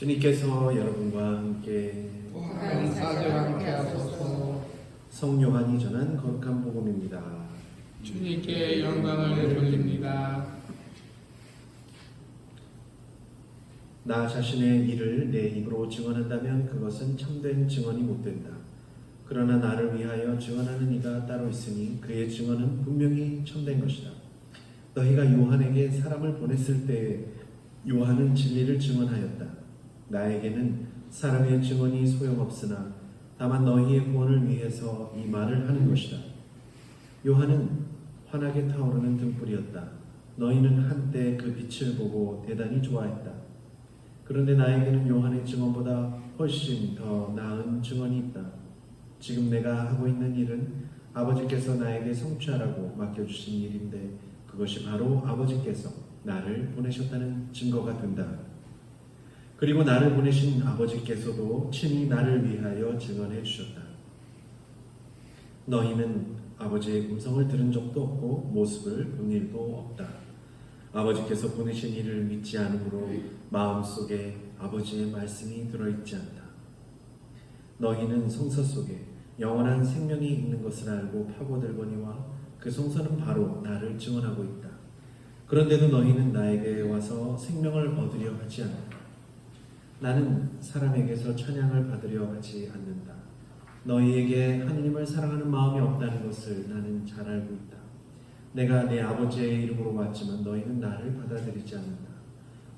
주님께서 여러분과 함께 감사와 함께 하소서 성 요한이 전한 거룩한 복음입니다. 주님께 영광을 돌립니다. 나 자신의 일을 내 입으로 증언한다면 그것은 참된 증언이 못 된다. 그러나 나를 위하여 증언하는 이가 따로 있으니 그의 증언은 분명히 참된 것이다. 너희가 요한에게 사람을 보냈을 때 요한은 진리를 증언하였다. 나에게는 사람의 증언이 소용없으나 다만 너희의 구원을 위해서 이 말을 하는 것이다. 요한은 환하게 타오르는 등불이었다. 너희는 한때 그 빛을 보고 대단히 좋아했다. 그런데 나에게는 요한의 증언보다 훨씬 더 나은 증언이 있다. 지금 내가 하고 있는 일은 아버지께서 나에게 성취하라고 맡겨주신 일인데 그것이 바로 아버지께서 나를 보내셨다는 증거가 된다. 그리고 나를 보내신 아버지께서도 친히 나를 위하여 증언해 주셨다. 너희는 아버지의 음성을 들은 적도 없고 모습을 본 일도 없다. 아버지께서 보내신 이를 믿지 않으므로 마음속에 아버지의 말씀이 들어있지 않다. 너희는 성서 속에 영원한 생명이 있는 것을 알고 파고들거니와 그 성서는 바로 나를 증언하고 있다. 그런데도 너희는 나에게 와서 생명을 얻으려 하지 않는다. 나는 사람에게서 찬양을 받으려 하지 않는다. 너희에게 하느님을 사랑하는 마음이 없다는 것을 나는 잘 알고 있다. 내가 내 아버지의 이름으로 왔지만 너희는 나를 받아들이지 않는다.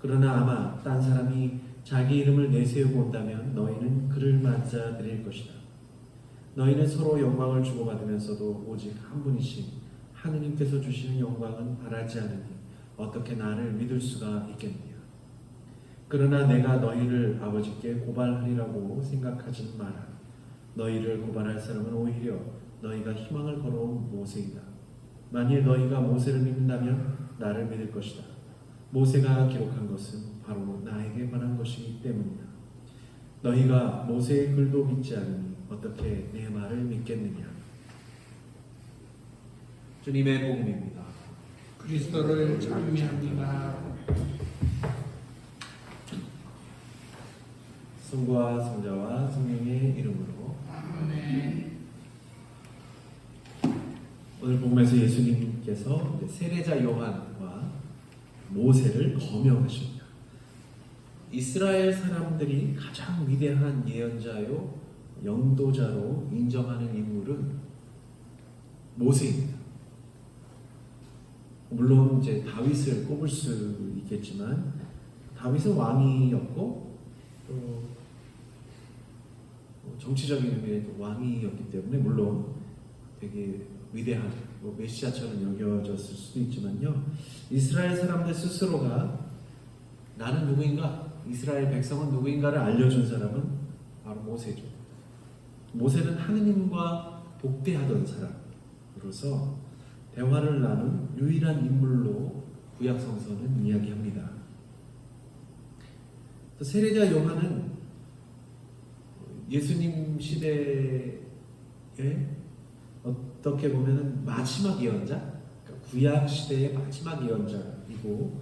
그러나 아마 딴 사람이 자기 이름을 내세우고 온다면 너희는 그를 맞아들일 것이다. 너희는 서로 영광을 주고받으면서도 오직 한 분이신 하느님께서 주시는 영광은 바라지 않으니 어떻게 나를 믿을 수가 있겠느냐. 그러나 내가 너희를 아버지께 고발하리라고 생각하지는 마라. 너희를 고발할 사람은 오히려 너희가 희망을 걸어온 모세이다. 만일 너희가 모세를 믿는다면 나를 믿을 것이다. 모세가 기록한 것은 바로 나에게 관한 것이기 때문이다. 너희가 모세의 글도 믿지 않으니 어떻게 내 말을 믿겠느냐? 주님의 복음입니다. 그리스도를 찬미합니다. 성부와 성자와 성령의 이름으로. 오늘 복음에서 예수님께서 세례자 요한과 모세를 거명하십니다. 이스라엘 사람들이 가장 위대한 예언자요 영도자로 인정하는 인물은 모세입니다. 물론 이제 다윗을 꼽을 수 있겠지만 다윗은 왕이었고 또 어, 정치적인 의미에도 왕이었기 때문에 물론 되게 위대한 뭐 메시아처럼 여겨졌을 수도 있지만요. 이스라엘 사람들 스스로가 나는 누구인가? 이스라엘 백성은 누구인가를 알려준 사람은 바로 모세죠. 모세는 하느님과 복대하던 사람으로서 대화를 나눈 유일한 인물로 구약 성서는 이야기합니다. 또 세례자 요한은 예수님 시대에 어떻게 보면은 마지막 예언자, 그러니까 구약 시대의 마지막 예언자이고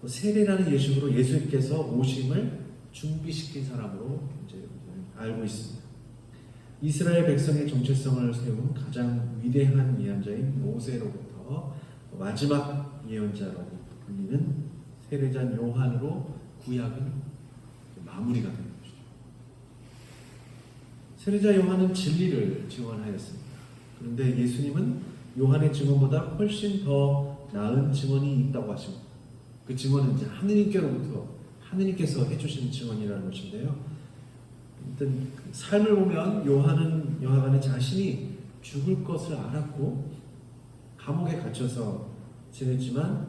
또 세례라는 예식으로 예수님께서 오심을 준비시킨 사람으로 이제 알고 있습니다. 이스라엘 백성의 정체성을 세운 가장 위대한 예언자인 모세로부터 마지막 예언자라고 불리는 세례자 요한으로 구약은 마무리가 것이죠. 세례자 요한은 진리를 증언하였습니다. 그런데 예수님은 요한의 증언보다 훨씬 더 나은 증언이 있다고 하십니다. 그 증언은 이제 하느님께로부터 하느님께서 해주신 증언이라는 것인데요. 일단 그 삶을 보면 요한은 여하간에 자신이 죽을 것을 알았고 감옥에 갇혀서 지냈지만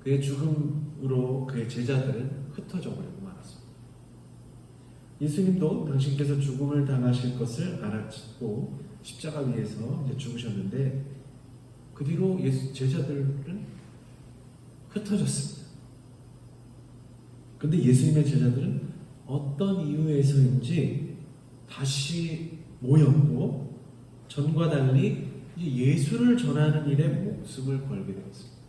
그의 죽음으로 그의 제자들은 흩어져 말았습니다. 예수님도 당신께서 죽음을 당하실 것을 알았고 십자가 위에서 죽으셨는데 그 뒤로 예수 제자들은 흩어졌습니다. 근데 예수님의 제자들은 어떤 이유에서인지 다시 모였고 전과 달리 예수를 전하는 일에 목숨을 걸게 되었습니다.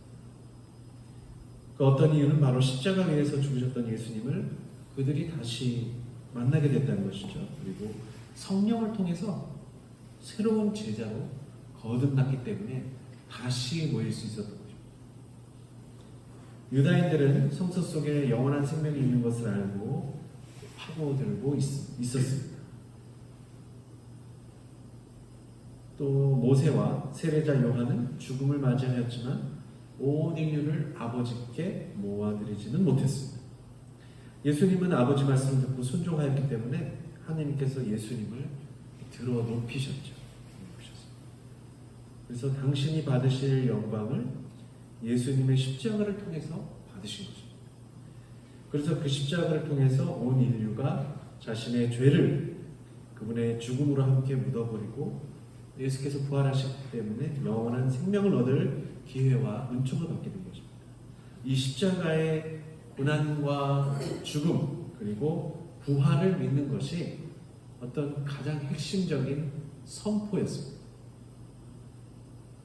그 어떤 이유는 바로 십자가 위에서 죽으셨던 예수님을 그들이 다시 만나게 됐다는 것이죠. 그리고 성령을 통해서 새로운 제자로 거듭났기 때문에 다시 모일 수 있었던 거죠. 유다인들은 성서 속에 영원한 생명이 있는 것을 알고 파고들고 있, 있었습니다. 또 모세와 세례자 요한은 죽음을 맞이하였지만 온 인류를 아버지께 모아드리지는 못했습니다. 예수님은 아버지 말씀을 듣고 순종하였기 때문에 하나님께서 예수님을 들어 높이셨죠. 그래서 당신이 받으실 영광을 예수님의 십자가를 통해서 받으신 거죠. 그래서 그 십자가를 통해서 온 인류가 자신의 죄를 그분의 죽음으로 함께 묻어버리고 예수께서 부활하셨기 때문에 영원한 생명을 얻을 기회와 은총을 받게 된 것입니다. 이 십자가의 고난과 죽음 그리고 부활을 믿는 것이 어떤 가장 핵심적인 선포였습니다.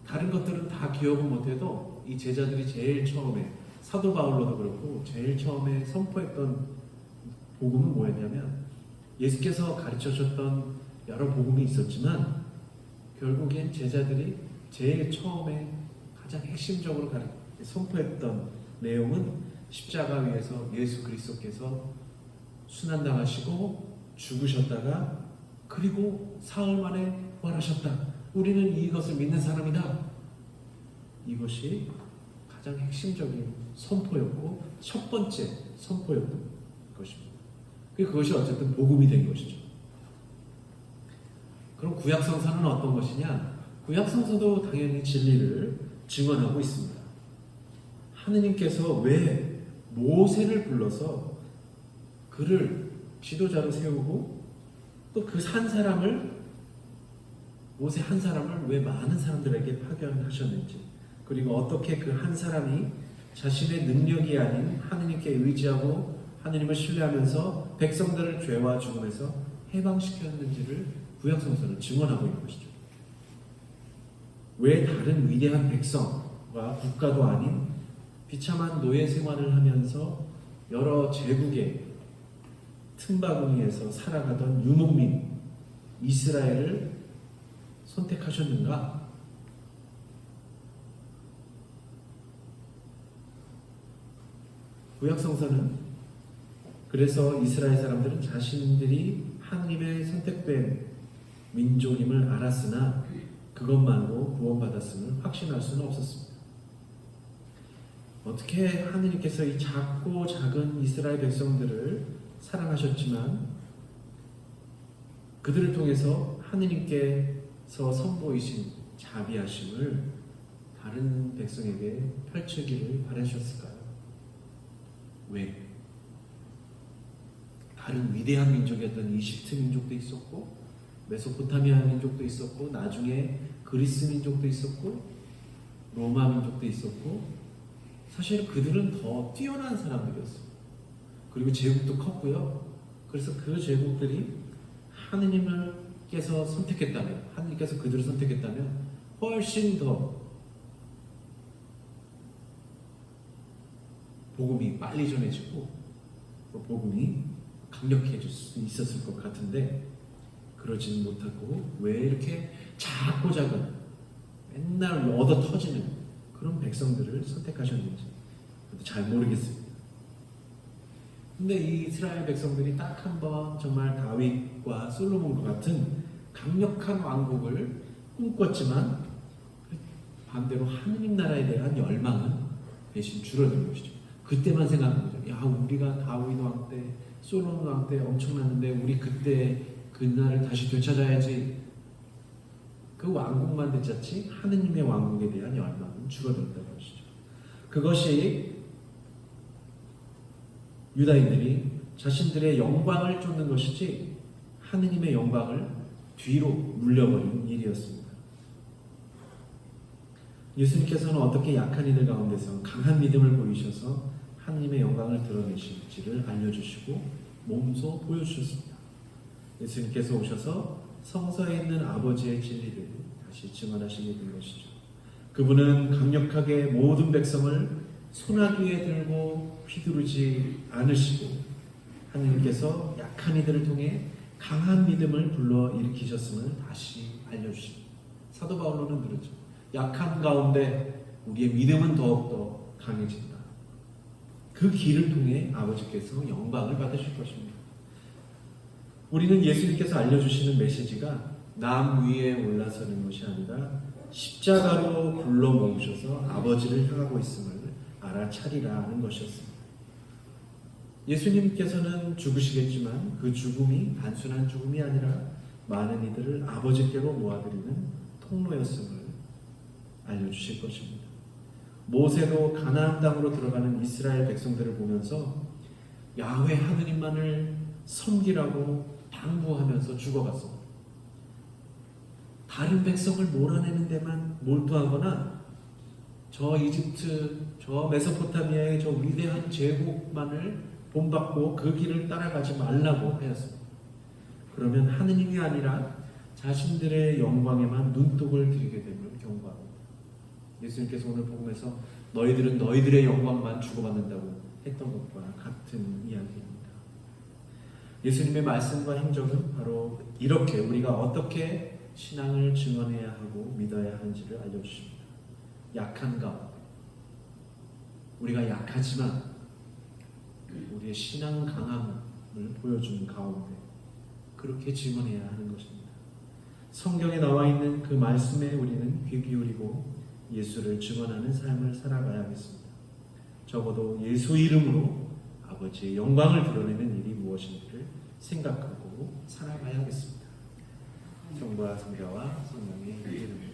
다른 것들은 다 기억은 못해도 이 제자들이 제일 처음에 사도 바울로도 그렇고 제일 처음에 선포했던 복음은 뭐였냐면 예수께서 가르쳐 줬던 여러 복음이 있었지만 결국엔 제자들이 제일 처음에 가장 핵심적으로 선포했던 내용은 십자가 위에서 예수 그리스도께서 순환당하시고 죽으셨다가 그리고 사흘 만에 부활하셨다. 우리는 이것을 믿는 사람이다. 이것이 가장 핵심적인 선포였고 첫 번째 선포였던 것입니다. 그것이 어쨌든 복음이 된 것이죠. 그럼 구약성서는 어떤 것이냐? 구약성서도 당연히 진리를 증언하고 있습니다. 하느님께서 왜 모세를 불러서 그를 지도자로 세우고 또그한 사람을 모세 한 사람을 왜 많은 사람들에게 파견하셨는지 그리고 어떻게 그 한 사람이 자신의 능력이 아닌 하느님께 의지하고 하느님을 신뢰하면서 백성들을 죄와 죽음에서 해방시켰는지를 구약성서는 증언하고 있는 것이죠. 왜 다른 위대한 백성과 국가도 아닌 비참한 노예 생활을 하면서 여러 제국의 틈바구니에서 살아가던 유목민 이스라엘을 선택하셨는가? 구약성서는 그래서 이스라엘 사람들은 자신들이 하나님의 선택된 민족임을 알았으나 그것만으로 구원받았음을 확신할 수는 없었습니다. 어떻게 하느님께서 이 작고 작은 이스라엘 백성들을 사랑하셨지만 그들을 통해서 하느님께서 선보이신 자비하심을 다른 백성에게 펼치기를 바라셨을까요? 왜? 다른 위대한 민족이었던 이집트 민족도 있었고 메소포타미아 민족도 있었고 나중에 그리스 민족도 있었고 로마 민족도 있었고 사실 그들은 더 뛰어난 사람들이었어요. 그리고 제국도 컸고요. 그래서 그 제국들이 하느님을께서 선택했다면 하느님께서 그들을 선택했다면 훨씬 더 복음이 빨리 전해지고 또 복음이 강력해질 수 있었을 것 같은데 그러지는 못하고 왜 이렇게 작고 작은 맨날 얻어 터지는 그런 백성들을 선택하셨는지 잘 모르겠습니다. 근데 이 이스라엘 백성들이 딱 한 번 정말 다윗과 솔로몬과 같은 강력한 왕국을 꿈꿨지만 반대로 하느님 나라에 대한 열망은 대신 줄어든 것이죠. 그때만 생각한 거죠. 야, 우리가 다윗 왕 때, 솔로몬 왕 때 엄청났는데 우리 그때 그날을 다시 되찾아야지. 그 왕국만 되찾지 하느님의 왕국에 대한 열망은 줄어들었다는 것이죠. 그것이 유다인들이 자신들의 영광을 쫓는 것이지 하느님의 영광을 뒤로 물려버린 일이었습니다. 예수님께서는 어떻게 약한 이들 가운데서 강한 믿음을 보이셔서 하느님의 영광을 드러내실지를 알려주시고 몸소 보여주셨습니다. 예수님께서 오셔서 성서에 있는 아버지의 진리를 다시 증언하시게 된 것이죠. 그분은 강력하게 모든 백성을 손아귀에 들고 휘두르지 않으시고 하나님께서 약한 이들을 통해 강한 믿음을 불러 일으키셨음을 다시 알려주십니다. 사도 바울로는 그러죠. 약한 가운데 우리의 믿음은 더욱더 강해진다. 그 길을 통해 아버지께서 영광을 받으실 것입니다. 우리는 예수님께서 알려주시는 메시지가 남 위에 올라서는 것이 아니라 십자가로 불러 모으셔서 아버지를 향하고 있음을 알아차리라 하는 것이었습니다. 예수님께서는 죽으시겠지만 그 죽음이 단순한 죽음이 아니라 많은 이들을 아버지께로 모아드리는 통로였음을 알려주실 것입니다. 모세도 가나안 땅으로 들어가는 이스라엘 백성들을 보면서 야훼 하느님만을 섬기라고 당부하면서 죽어갔습니다. 다른 백성을 몰아내는 데만 몰두하거나 저 이집트, 저 메소포타미아의 저 위대한 제국만을 본받고 그 길을 따라가지 말라고 하였습니다. 그러면 하느님이 아니라 자신들의 영광에만 눈독을 들이게 됨을 경고합니다. 예수님께서 오늘 복음에서 너희들은 너희들의 영광만 주고받는다고 했던 것과 같은 이야기입니다. 예수님의 말씀과 행적은 바로 이렇게 우리가 어떻게 신앙을 증언해야 하고 믿어야 하는지를 알려주십니다. 약한 가운데 우리가 약하지만 우리의 신앙 강함을 보여주는 가운데 그렇게 증언해야 하는 것입니다. 성경에 나와 있는 그 말씀에 우리는 귀 기울이고 예수를 증언하는 삶을 살아가야겠습니다. 적어도 예수 이름으로 아버지의 영광을 드러내는 일이 무엇인지를 생각하고 살아가야겠습니다. 성부와 성자와 성령의 이름으로.